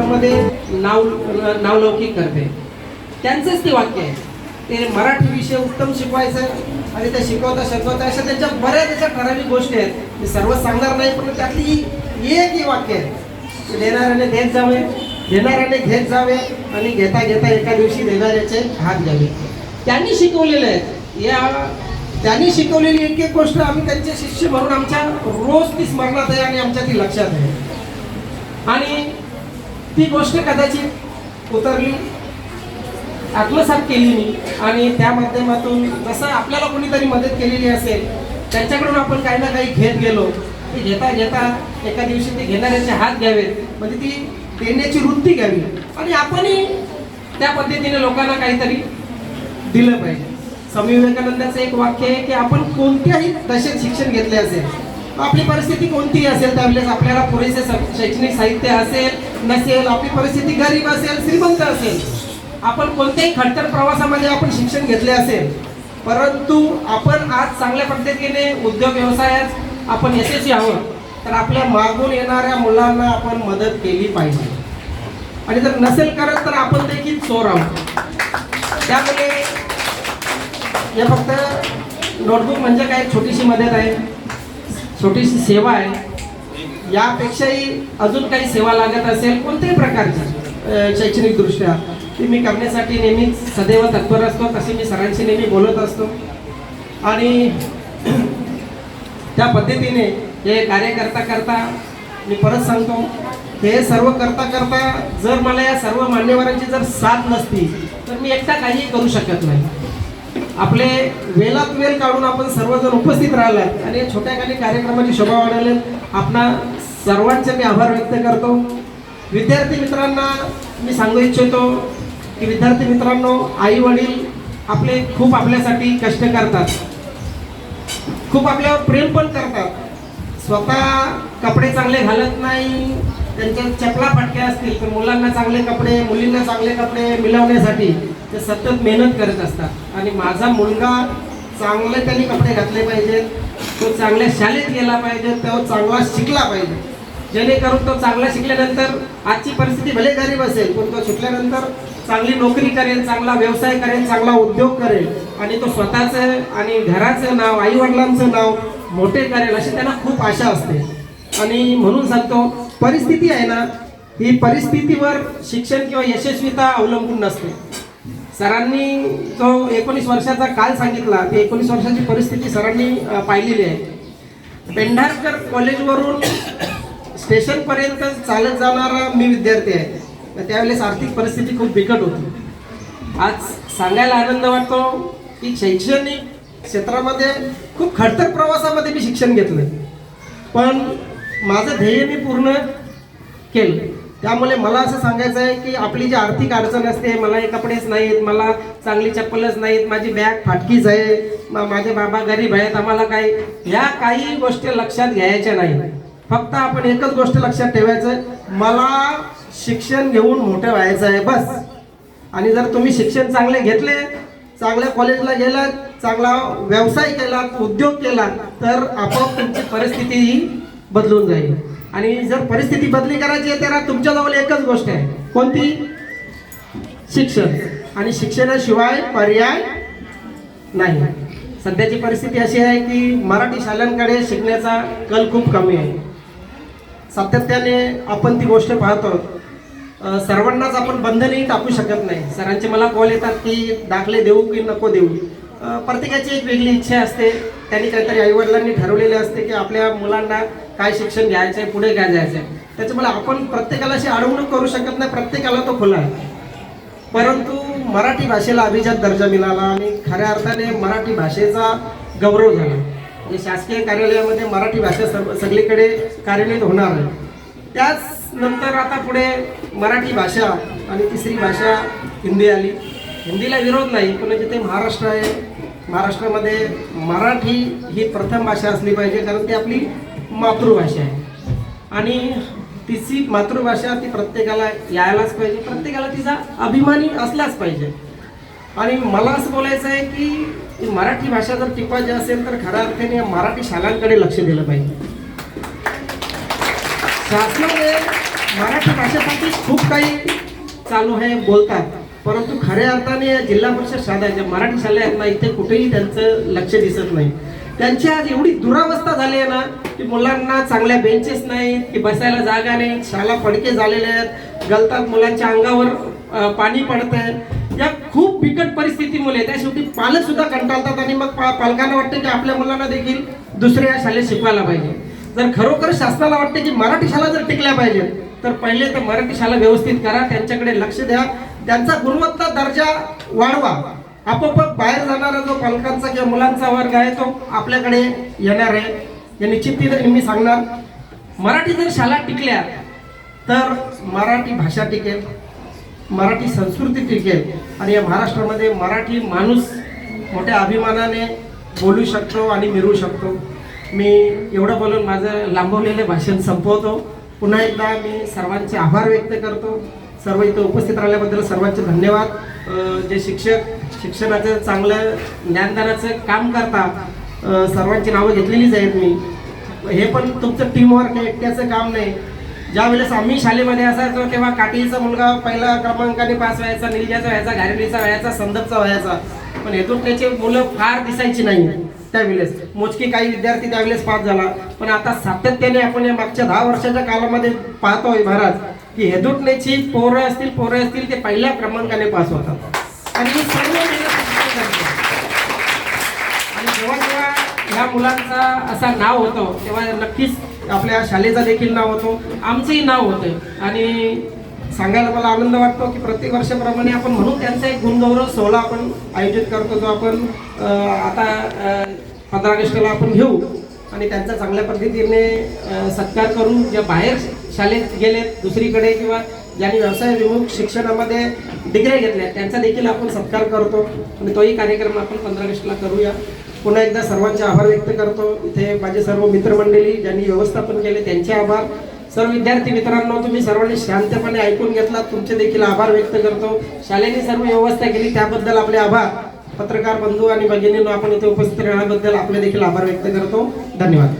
न- नावलौकिक करते. त्यांचंच ते वाक्य आहे. ते मराठी विषय उत्तम शिकवायचं आणि ते शिकवता शिकवता अशा त्यांच्या बऱ्याच अशा ठराविक गोष्टी आहेत. मी सर्व सांगणार नाही पण त्यातली एक ही वाक्य आहे. देणाऱ्याने देत जावे. देणाऱ्याने घेत जावे आणि घेता घेता एका दिवशी देणाऱ्याचे हात घ्यावे. त्यांनी शिकवलेले आहेत या त्यांनी शिकवलेली एक एक गोष्ट आम्ही त्यांचे शिष्य म्हणून आमच्या रोज ती स्मरणात आहे आणि आमच्या ती लक्षात आहे. ती गोष्ट कदाचित उतरली. आत्मसात केली मी आणि त्या माध्यमातून जसं आपल्याला कोणीतरी मदत केलेली असेल त्यांच्याकडून आपण काही ना काही घेत गेलो. ते घेता घेता एका दिवशी ते घेणाऱ्याचे हात घ्यावेत. म्हणजे ती देण्याची वृत्ती घ्यावी. आणि आपणही त्या पद्धतीने लोकांना काहीतरी दिलं पाहिजे. स्वामी विवेकानंदाचं एक वाक्य आहे की आपण कोणत्याही दशेत शिक्षण घेतले असेल आपली परिस्थिती कोणतीही असेल त्यावेळेस आपल्याला पुरेसे शैक्षणिक साहित्य असेल नसेल आपली परिस्थिती गरीब असेल श्रीमंत असेल आपण कोणत्याही खडतर प्रवासामध्ये आपण शिक्षण घेतले असेल परंतु आपण आज चांगल्या पद्धतीने उद्योग व्यवसायात आपण यशस्वी आहोत तर आपल्या मागून येणाऱ्या मुलांना आपण मदत केली पाहिजे. आणि जर नसेल करत तर आपण देखील चोर आहोत. त्यामुळे हे फक्त नोटबुक म्हणजे काय? छोटीशी मदत आहे. छोटीशी सेवा आहे. यापेक्षाही अजून काही सेवा लागत असेल कोणत्याही प्रकारची शैक्षणिकदृष्ट्या ती मी करण्यासाठी नेहमीच सदैव तत्पर असतो. तसे मी सरांशी नेहमी बोलत असतो. आणि त्या पद्धतीने हे कार्य करता करता मी परत सांगतो हे सर्व करता करता जर मला या सर्व मान्यवरांची जर साथ नसती तर मी एकटा काहीही करू शकत नाही. आपले वेलात वेल काढून आपण सर्वजण उपस्थित राहिलात. आणि या छोट्या काही कार्यक्रमाची शोभा वाढवले आपणा सर्वांचे मी आभार व्यक्त करतो. विद्यार्थी मित्रांना मी सांगू इच्छितो की विद्यार्थी मित्रांनो आई वडील आपले खूप आपल्यासाठी कष्ट करतात. खूप आपल्यावर प्रेम पण करतात. स्वतः कपडे चांगले घालत नाही त्यांच्या चपला फटक्या असतील तर मुलांना चांगले कपडे मुलींना चांगले कपडे मिळवण्यासाठी ते सतत मेहनत करत असतात. आणि माझा मुलगा चांगले त्यांनी कपडे घातले पाहिजेत तो चांगल्या शाळेत गेला पाहिजे तो चांगला शिकला पाहिजे. जेणेकरून तो चांगला शिकल्यानंतर आजची परिस्थिती भले गरीब असेल पण तो शिकल्यानंतर चांगली नोकरी करेल चांगला व्यवसाय करेल चांगला उद्योग करेल. आणि तो स्वतःचं आणि घराचं नाव आईवडिलांचं नाव मोठे करेल अशी त्यांना खूप आशा असते. आणि म्हणून सांगतो परिस्थिती आहे ना ही परिस्थितीवर शिक्षण किंवा यशस्वीता अवलंबून नसते. सरांनी जो एकोणीस वर्षाचा काल सांगितला ते एकोणीस वर्षाची परिस्थिती सरांनी पाहिलेली आहे. पेंढारकर कॉलेजवरून स्टेशनपर्यंत चालत जाणारा मी विद्यार्थी आहे. तर त्यावेळेस आर्थिक परिस्थिती खूप बिकट होती. आज सांगायला आनंद वाटतो की शैक्षणिक क्षेत्रामध्ये खूप खडतर प्रवासामध्ये मी शिक्षण घेतलं पण माझं ध्येय मी पूर्ण केलं. त्यामुळे मला असं सांगायचं आहे की आपली जी आर्थिक अडचण असते मला हे कपडेच नाहीत मला चांगली चप्पलच नाहीत माझी बॅग फाटकीच आहे मा- माझे बाबा गरीब आहेत आम्हाला काही ह्या काही गोष्टी लक्षात घ्यायच्या नाही. फक्त आपण एकच गोष्ट लक्षात ठेवायचं मला शिक्षण घेऊन मोठं व्हायचं आहे बस. आणि जर तुम्ही शिक्षण चांगले घेतले चांगल्या कॉलेजला गेलात चांगला व्यवसाय केलात उद्योग केला तर आपोआप तुमची परिस्थिती बदलून जाईल. आणि जर परिस्थिती बदली करायची आहे तर तुमच्याजवळ एकच गोष्ट आहे. कोणती? शिक्षण. आणि शिक्षणाशिवाय पर्याय नाही. सध्याची परिस्थिती अशी आहे की मराठी शाळांकडे शिकण्याचा कल खूप कमी आहे. सातत्याने आपण ती गोष्ट पाहतो. सर्वांनाच आपण बंधनही टाकू शकत नाही. सरांचे मला कॉल येतात की दाखले देऊ की नको देऊ. प्रत्येकाची एक वेगळी इच्छा असते. त्यांनी काहीतरी आईवडिलांनी ठरवलेले असते की आपल्या मुलांना काय शिक्षण घ्यायचं आहे पुढे काय जायचं आहे त्याच्यामुळे आपण प्रत्येकाला अशी अडवणूक करू शकत नाही प्रत्येकाला तो खुला आहे. परंतु मराठी भाषेला अभिजात दर्जा मिळाला आणि खऱ्या अर्थाने मराठी भाषेचा गौरव झाला. म्हणजे शासकीय कार्यालयामध्ये मराठी भाषा सर्व सगळीकडे कार्यान्वित होणार आहे. त्याच नंतर आता पुढे मराठी भाषा आणि तिसरी भाषा हिंदी आली. हिंदीला विरोध नाही पण जिथे महाराष्ट्र आहे महाराष्ट्रामध्ये मराठी ही प्रथम भाषा असली पाहिजे कारण ती आपली मातृभाषा आहे. आणि तिची मातृभाषा ती प्रत्येकाला यायलाच पाहिजे प्रत्येकाला तिचा अभिमानी असलाच पाहिजे. आणि मला असं बोलायचं आहे की मराठी भाषा जर टिकवायची असेल तर खऱ्या अर्थाने मराठी शाळांकडे लक्ष दिलं पाहिजे. शासनाने मराठी भाषेसाठी खूप काही चालू आहे बोलतात. परंतु खऱ्या अर्थाने या जिल्हा परिषद शाळा ज्या मराठी शाळा आहेत ना इथे कुठेही त्यांचं लक्ष दिसत नाही. त्यांची आज एवढी दुरावस्था झाली आहे ना की मुलांना चांगल्या बेंचेस नाहीत की बसायला जागा नाही शाळा पडके झालेले आहेत गलतात मुलांच्या अंगावर पाणी पडत आहे या खूप बिकट परिस्थितीमुळे त्या शेवटी पालक सुद्धा कंटाळतात आणि मग पा- पालकांना वाटतं की आपल्या मुलांना देखील दुसऱ्या शाळेत शिकवायला पाहिजे. जर खरोखर शासनाला वाटते की मराठी शाळा जर टिकल्या पाहिजे तर पहिले तर मराठी शाळा व्यवस्थित करा त्यांच्याकडे लक्ष द्या. त्यांचा गुणवत्ता दर्जा वाढवा. आपोआप बाहेर जाणारा जो पालकांचा किंवा मुलांचा वर्ग आहे तो आपल्याकडे येणार आहे. हे निश्चित मी सांगणार. मराठी जर शाळा टिकल्या तर मराठी भाषा टिकेल मराठी संस्कृती टिकेल आणि या महाराष्ट्रामध्ये मराठी माणूस मोठ्या अभिमानाने बोलू शकतो आणि मिळवू शकतो. मी एवढं बोलून माझं लांबवलेलं भाषण संपवतो. पुन्हा एकदा मी सर्वांचे आभार व्यक्त करतो. सर्व इथं उपस्थित राहिल्याबद्दल सर्वांचे धन्यवाद. जे शिक्षक शिक्षणाचं चांगलं ज्ञानदानाचं काम करता सर्वांची नावं घेतलेलीच आहेत मी. हे पण तुमचं टीमवर्क आहे एकट्याचं काम नाही. ज्या वेळेस आम्ही शाळेमध्ये असायचो तेव्हा काटीचा मुलगा पहिला क्रमांकाने पास व्हायचा निलजाचा व्हायचा घारेलीचा व्हायचा संदपचा व्हायचा. पण हेतून त्याचे मुलं फार दिसायची नाही त्यावेळेस. मोजकी काही विद्यार्थी त्यावेळेस पास झाला. पण आता सातत्याने आपण या मागच्या दहा वर्षाच्या कालामध्ये पाहतोय महाराज. की हेदुटण्याची पोरं असतील पोरं असतील ते पहिल्या क्रमांकाने पास होतात. आणि ही सर्व आणि जेव्हा जेव्हा ह्या मुलांचा असा नाव होतो तेव्हा नक्कीच आपल्या शाळेचा देखील नाव होतो. आमचंही नाव होतं आणि सांगायला मला आनंद वाटतो की प्रत्येक वर्षाप्रमाणे आपण म्हणून त्यांचा एक गुणगौरव सोहळा आपण आयोजित करतो जो आपण आता पंधरा ऑगस्टला आपण घेऊ. आणि त्यांचा चांगल्या पद्धतीने सत्कार करून ज्या बाहेर शाळेत गेलेत दुसरीकडे किंवा ज्यांनी व्यवसाय विमुख शिक्षणामध्ये डिग्र्या घेतल्या त्यांचा देखील आपण सत्कार करतो. आणि तोही कार्यक्रम आपण पंधरा ऑगस्टला करूया. पुन्हा एकदा सर्वांचे आभार व्यक्त करतो. इथे माझे सर्व मित्रमंडळी ज्यांनी व्यवस्थापन केले त्यांचे आभार. सर्व विद्यार्थी मित्रांनो तुम्ही सर्वांनी शांतपणे ऐकून घेतला तुमचे देखील आभार व्यक्त करतो. शाळेने सर्व व्यवस्था केली त्याबद्दल आपले आभार. पत्रकार बंधू आणि भगिनींना आपण इथे उपस्थित राहण्याबद्दल आपले देखील आभार व्यक्त करतो. धन्यवाद.